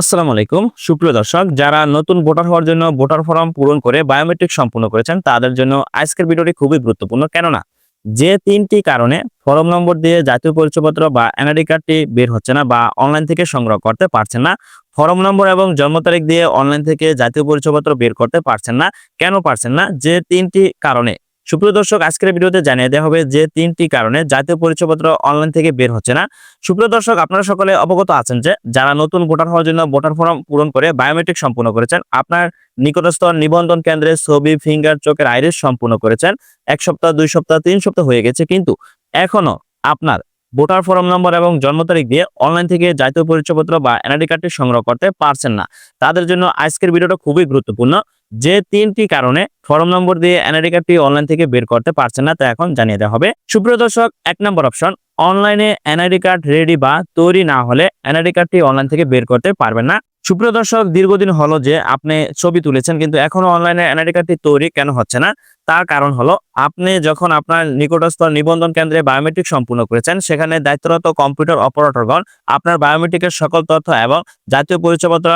আসসালামু আলাইকুম। সুপ্রিয় দর্শক, যারা নতুন ভোটার হওয়ার জন্য ভোটার ফর্ম পূরণ করে বায়োমেট্রিক সম্পূর্ণ করেছেন, তাদের জন্য আজকের ভিডিওটি খুবই গুরুত্বপূর্ণ। কেননা, যে তিনটি কারণে ফর্ম নম্বর দিয়ে জাতীয় পরিচয়পত্র বা এনআইডি কার্ডটি বের হচ্ছে না বা অনলাইন থেকে সংগ্রহ করতে পারছেন না, ফর্ম নম্বর এবং জন্ম তারিখ দিয়ে অনলাইন থেকে জাতীয় পরিচয়পত্র বের করতে পারছেন না, কেন পারছেন না, যে তিনটি কারণে সুপ্রিয় দর্শক, আজকের ভিডিওতে জানিয়ে দেওয়া হবে যে তিনটি কারণে জাতীয় পরিচয়পত্র অনলাইন থেকে বের হচ্ছে না। সুপ্রিয় দর্শক, আপনারা সকলে অবগত আছেন যে যারা নতুন ভোটার হওয়ার জন্য ভোটার ফর্ম পূরণ করে বায়োমেট্রিক সম্পূর্ণ করেছেন, আপনার নিকটস্থ নিবন্ধন কেন্দ্রে ছবি, ফিঙ্গার, চোখের আইরিস সম্পূর্ণ করেছেন। এক সপ্তাহ, দুই সপ্তাহ, তিন সপ্তাহ হয়ে গেছে, কিন্তু এখনও আপনার ভোটার ফর্ম নম্বর এবং জন্ম তারিখ দিয়ে অনলাইন থেকে জাতীয় পরিচয়পত্র বা এনআইডি কার্ডটি সংগ্রহ করতে পারছেন না। তাদের জন্য আজকের ভিডিওটা খুবই গুরুত্বপূর্ণ। যে তিনটি কারণে ফর্ম নম্বর দিয়ে এনআইডি কার্ডটি অনলাইন থেকে বের করতে পারছেন না, তা এখন জানিয়ে দেওয়া হবে। সুপ্রিয় দর্শক, এক নম্বর অপশন, অনলাইনে এনআইডি কার্ড রেডি বা তৈরি না হলে এনআইডি কার্ডটি অনলাইন থেকে বের করতে পারবেন না। সুপ্রিয় দর্শক, দীর্ঘদিন হলো যে আপনি ছবি তুলেছেন, কিন্তু এখনও অনলাইনে এনআইডি কার্ডটি তৈরি কেন হচ্ছে না? তার কারণ হলো, আপনি যখন আপনার নিকটস্থ নিবন্ধন কেন্দ্রে বায়োমেট্রিক সম্পূর্ণ করেছেন, সেখানে দায়িত্বরত কম্পিউটার অপারেটরগণ আপনার বায়োমেট্রিকের সকল তথ্য এবং জাতীয় পরিচয়পত্র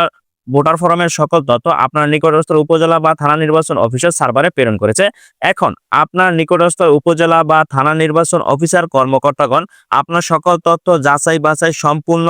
ভোটার ফরমের সকল তথ্য আপনার নিকটস্থ উপজেলা বা থানা নির্বাচন অফিসার সার্ভারে প্রেরণ করেছে। এখন আপনার নিকটস্থ উপজেলা বা থানা নির্বাচন অফিসার কর্মকর্তাগণ আপনার সকল তথ্য যাচাই বাছাই সম্পূর্ণ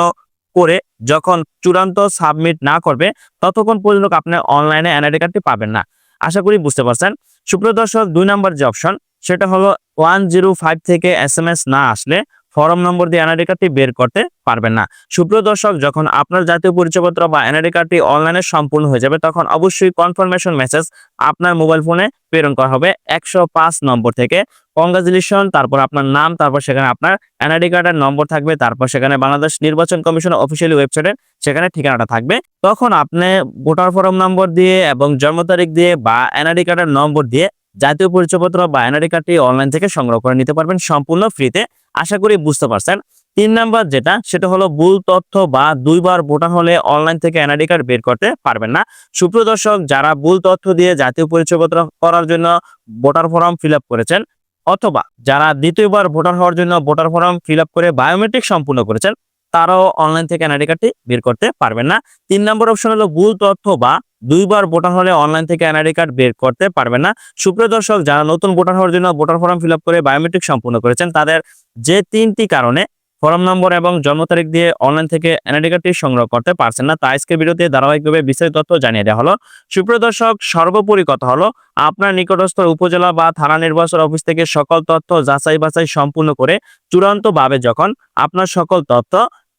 করে যখন চূড়ান্ত সাবমিট না করবে, ততক্ষণ পর্যন্ত আপনি অনলাইনে এনআইডি কার্ডটি পাবেন না। আশা করি বুঝতে পারছেন। সুপ্রিয় দর্শক, দুই নম্বর যে অপশন, সেটা হলো ওয়ান জিরো ফাইভ থেকে এস এম এস না আসলে ফর্ম নম্বর দিয়ে এনআইডি কার্ডটি বের করতে পারবেন না। সুপ্রিয় দর্শক, যখন আপনার জাতীয় পরিচয়পত্র বা এনআইডি কার্ডটি অনলাইনে সম্পূর্ণ হয়ে যাবে, তখন অবশ্যই কনফার্মেশন মেসেজ আপনার মোবাইল ফোনে প্রেরণ করা হবে একশো পাঁচ নম্বর থেকে। কংগ্রাচুলেশন তারপর আপনার নাম, তারপর সেখানে আপনার এনআইডি কার্ডের নম্বর থাকবে, তারপর সেখানে বাংলাদেশ নির্বাচন কমিশন অফিসিয়ালি ওয়েবসাইটে সেখানে ঠিকানাটা থাকবে। তখন আপনি ভোটার ফর্ম নম্বর দিয়ে এবং জন্ম তারিখ দিয়ে বা এনআইডি কার্ডের নম্বর দিয়ে জাতীয় পরিচয়পত্র বা এনআইডি কার্ডটি অনলাইন থেকে সংগ্রহ করে নিতে পারবেন। সম্পূর্ণ ফ্রিতে আশা করি বুঝতে পারছেন। তিন নাম্বার যেটা, সেটা হলো ভুল তথ্য বা দুইবার ভোটার হলে অনলাইন থেকে এনআইডি কার্ড বের করতে পারবেন না। সুপ্রিয় দর্শক, যারা ভুল তথ্য দিয়ে জাতীয় পরিচয়পত্র করার জন্য ভোটার ফর্ম ফিল করেছেন অথবা যারা দ্বিতীয়বার ভোটার হওয়ার জন্য ভোটার ফর্ম ফিল করে বায়োমেট্রিক সম্পূর্ণ করেছেন, তারাও অনলাইন থেকে এনআইডি কার্ডটি বের করতে পারবেন না। তিন নম্বর অপশন হলো ভুল তথ্য বা দুইবার ভোটার হলে অনলাইন থেকে এনআইডি কার্ড বের করতে পারবে না। সুপ্রিয় দর্শক, যারা নতুন ভোটার হওয়ার জন্য ভোটার ফর্ম ফিল করে বায়োমেট্রিক সম্পূর্ণ করেছেন, তাদের যে তিনটি কারণে ফর্ম নম্বর এবং জন্ম তারিখ দিয়ে অনলাইন থেকে এনআইডি কার্ডটি সংগ্রহ করতে পারছেন না তাই আজকের ভিডিওতে ধারাবাহিকভাবে বিস্তারিত তথ্য জানিয়ে দেওয়া হলো। সুপ্রিয় দর্শক, সর্বোপরি কথা হলো, আপনার নিকটস্থ উপজেলা বা থানা নির্বাচন অফিস থেকে সকল তথ্য যাচাই বাছাই সম্পূর্ণ করে চূড়ান্তভাবে যখন আপনার সকল তথ্য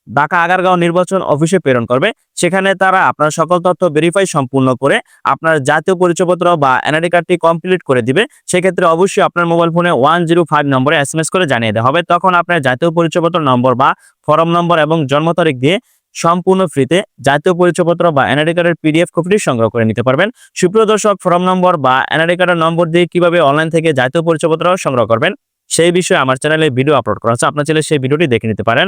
ঢাকা আগারগাঁও নির্বাচন অফিসে প্রেরণ করবে। সেখানে তারা আপনার সকল তথ্য ভেরিফাই সম্পূর্ণ করে আপনার জাতীয় পরিচয়পত্র বা এনআইডি কার্ডটি কমপ্লিট করে দিবে। সেক্ষেত্রে অবশ্যই আপনার মোবাইল ফোনে ওয়ান জিরো ফাইভ নম্বরে এস করে জানিয়ে দেওয়া হবে। তখন আপনার জাতীয় পরিচয়পত্র নম্বর বা ফর্ম নম্বর এবং জন্ম তারিখ দিয়ে সম্পূর্ণ ফ্রিতে জাতীয় পরিচয়পত্র বা এনআইডি কার্ডের পিডিএফ কপিটি সংগ্রহ করে নিতে পারবেন। সুপ্রিয় দর্শক ফর্ম নম্বর বা এনআইডি কার্ডের নম্বর দিয়ে কীভাবে অনলাইন থেকে জাতীয় পরিচয়পত্র সংগ্রহ করবেন, সেই বিষয়ে আমার চ্যানেলে ভিডিও আপলোড করা আছে। আপনার চ্যানেলে সেই ভিডিওটি দেখে নিতে পারেন।